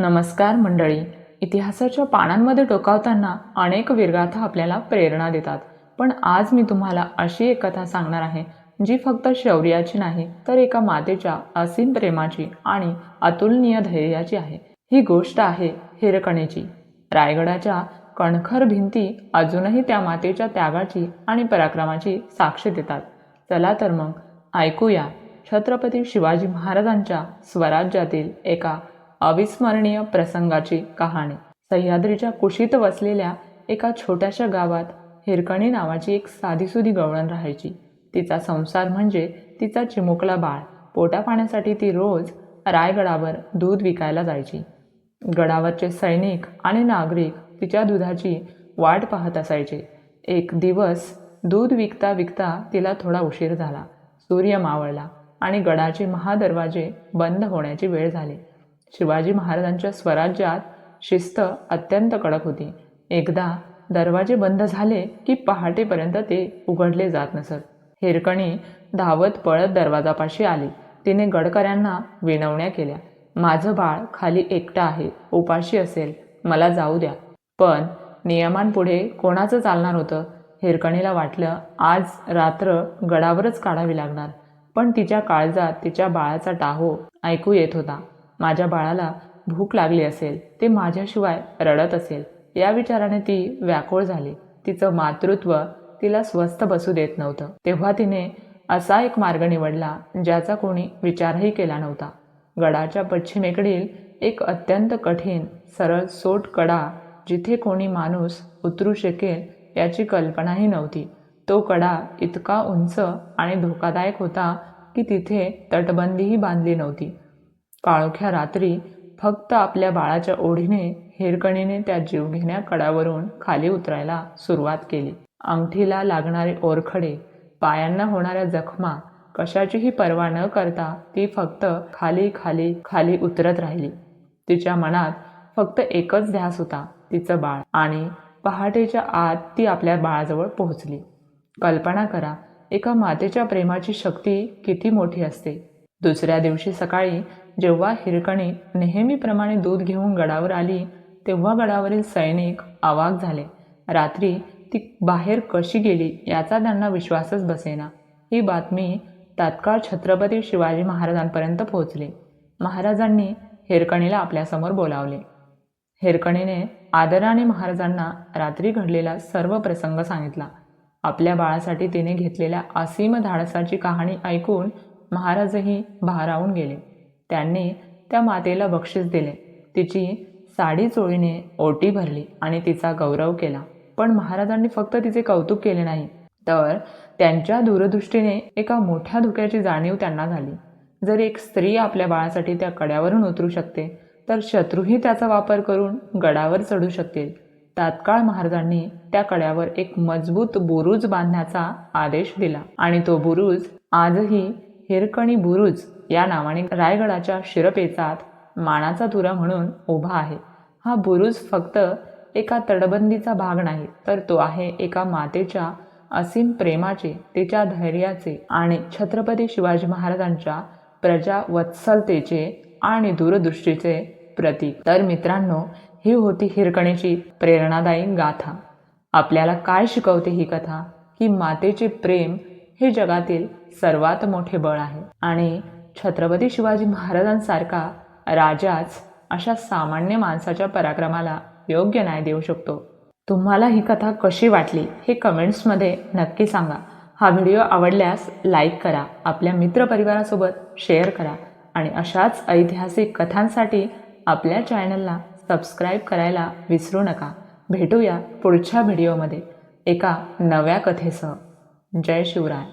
नमस्कार मंडळी. इतिहासाच्या पानांमध्ये डोकावताना अनेक वीरगाथा आपल्याला प्रेरणा देतात. पण आज मी तुम्हाला अशी एक कथा सांगणार आहे जी फक्त शौर्याची नाही तर एका मातेच्या असीम प्रेमाची आणि अतुलनीय धैर्याची आहे. ही गोष्ट आहे हिरकणीची. रायगडाच्या कणखर भिंती अजूनही त्या मातेच्या त्यागाची आणि पराक्रमाची साक्ष देतात. चला तर मग ऐकूया छत्रपती शिवाजी महाराजांच्या स्वराज्यातील एका अविस्मरणीय प्रसंगाची कहाणी. सह्याद्रीच्या कुशीत वसलेल्या एका छोट्याशा गावात हिरकणी नावाची एक साधीसुधी गवळण राहायची. तिचा संसार म्हणजे तिचा चिमुकला बाळ. पोटा पाण्यासाठी ती रोज रायगडावर दूध विकायला जायची. गडावरचे सैनिक आणि नागरिक तिच्या दुधाची वाट पाहत असायचे. एक दिवस दूध विकता विकता तिला थोडा उशीर झाला. सूर्य मावळला आणि गडाचे महादरवाजे बंद होण्याची वेळ झाली. शिवाजी महाराजांच्या स्वराज्यात शिस्त अत्यंत कडक होती. एकदा दरवाजे बंद झाले की पहाटेपर्यंत ते उघडले जात नसत. हिरकणी धावत पळत दरवाजापाशी आली. तिने गडकऱ्यांना विनवण्या केल्या. माझं बाळ खाली एकटं आहे उपाशी असेल मला जाऊ द्या. पण नियमांपुढे कोणाचं चालणार होतं हिरकणीला वाटलं आज रात्र गडावरच काढावी लागणार. पण तिच्या काळजात तिच्या बाळाचा टाहो ऐकू येत होता. माझ्या बाळाला भूक लागली असेल ते माझ्याशिवाय रडत असेल या विचाराने ती व्याकुळ झाली. तिचं मातृत्व तिला स्वस्थ बसू देत नव्हतं. तेव्हा तिने असा एक मार्ग निवडला ज्याचा कोणी विचारही केला नव्हता. गडाच्या पश्चिमेकडील एक अत्यंत कठीण सरळ सोट कडा जिथे कोणी माणूस उतरू शकेल याची कल्पनाही नव्हती. तो कडा इतका उंच आणि धोकादायक होता की तिथे तटबंदीही बांधली नव्हती. काळोख्या रात्री फक्त आपल्या बाळाच्या ओढीने हिरकणीने त्या जीवघेण्या कडावरून खाली उतरायला सुरुवात केली. अंगठीला लागणारे ओरखडे पायांना होणाऱ्या जखमा कशाचीही पर्वा न करता ती फक्त खाली खाली खाली उतरत राहिली. तिच्या मनात फक्त एकच ध्यास होता तिचं बाळ. आणि पहाटेच्या आत ती आपल्या बाळाजवळ पोहोचली. कल्पना करा एका मातेच्या प्रेमाची शक्ती किती मोठी असते. दुसऱ्या दिवशी सकाळी जेव्हा हिरकणी नेहमीप्रमाणे दूध घेऊन गडावर आली तेव्हा गडावरील सैनिक आवाक झाले. रात्री ती बाहेर कशी गेली याचा त्यांना विश्वासच बसेना. ही बातमी तात्काळ छत्रपती शिवाजी महाराजांपर्यंत पोहोचली. महाराजांनी हेरकणीला आपल्यासमोर बोलावले. हेरकणीने आदराने महाराजांना रात्री घडलेला सर्व प्रसंग सांगितला. आपल्या बाळासाठी तिने घेतलेल्या असीम धाडसाची कहाणी ऐकून महाराजही भारावून गेले. त्यांनी त्या मातेला बक्षीस दिले. तिची साडी चोळीने ओटी भरली आणि तिचा गौरव केला. पण महाराजांनी फक्त तिचे कौतुक केले नाही. तर त्यांच्या दूरदृष्टीने एका मोठ्या धोक्याची जाणीव त्यांना झाली. जर एक स्त्री आपल्या बाळासाठी त्या कड्यावरून उतरू शकते तर शत्रूही त्याचा वापर करून गडावर चढू शकतील. तात्काळ महाराजांनी त्या कड्यावर एक मजबूत बुरुज बांधण्याचा आदेश दिला आणि तो बुरुज आजही हिरकणी बुरुज या नावाने रायगडाच्या शिरपेचात मानाचा तुरा म्हणून उभा आहे. हा बुरुज फक्त एका तटबंदीचा भाग नाही तर तो आहे एका मातेच्या असीम प्रेमाचे तिच्या धैर्याचे आणि छत्रपती शिवाजी महाराजांच्या प्रजावत्सलतेचे आणि दूरदृष्टीचे प्रतीक. तर मित्रांनो ही होती हिरकणीची प्रेरणादायी गाथा. आपल्याला काय शिकवते ही कथा? की मातेचे प्रेम हे जगातील सर्वात मोठे बळ आहे. आणि छत्रपती शिवाजी महाराजांसारखा राजाच अशा सामान्य माणसाच्या पराक्रमाला योग्य न्याय देऊ शकतो. तुम्हाला ही कथा कशी वाटली हे कमेंट्समध्ये नक्की सांगा. हा व्हिडिओ आवडल्यास लाईक करा आपल्या मित्रपरिवारासोबत शेअर करा आणि अशाच ऐतिहासिक कथांसाठी आपल्या चॅनलला सबस्क्राईब करायला विसरू नका. भेटूया पुढच्या व्हिडिओमध्ये एका नव्या कथेसह. जय शिवराय.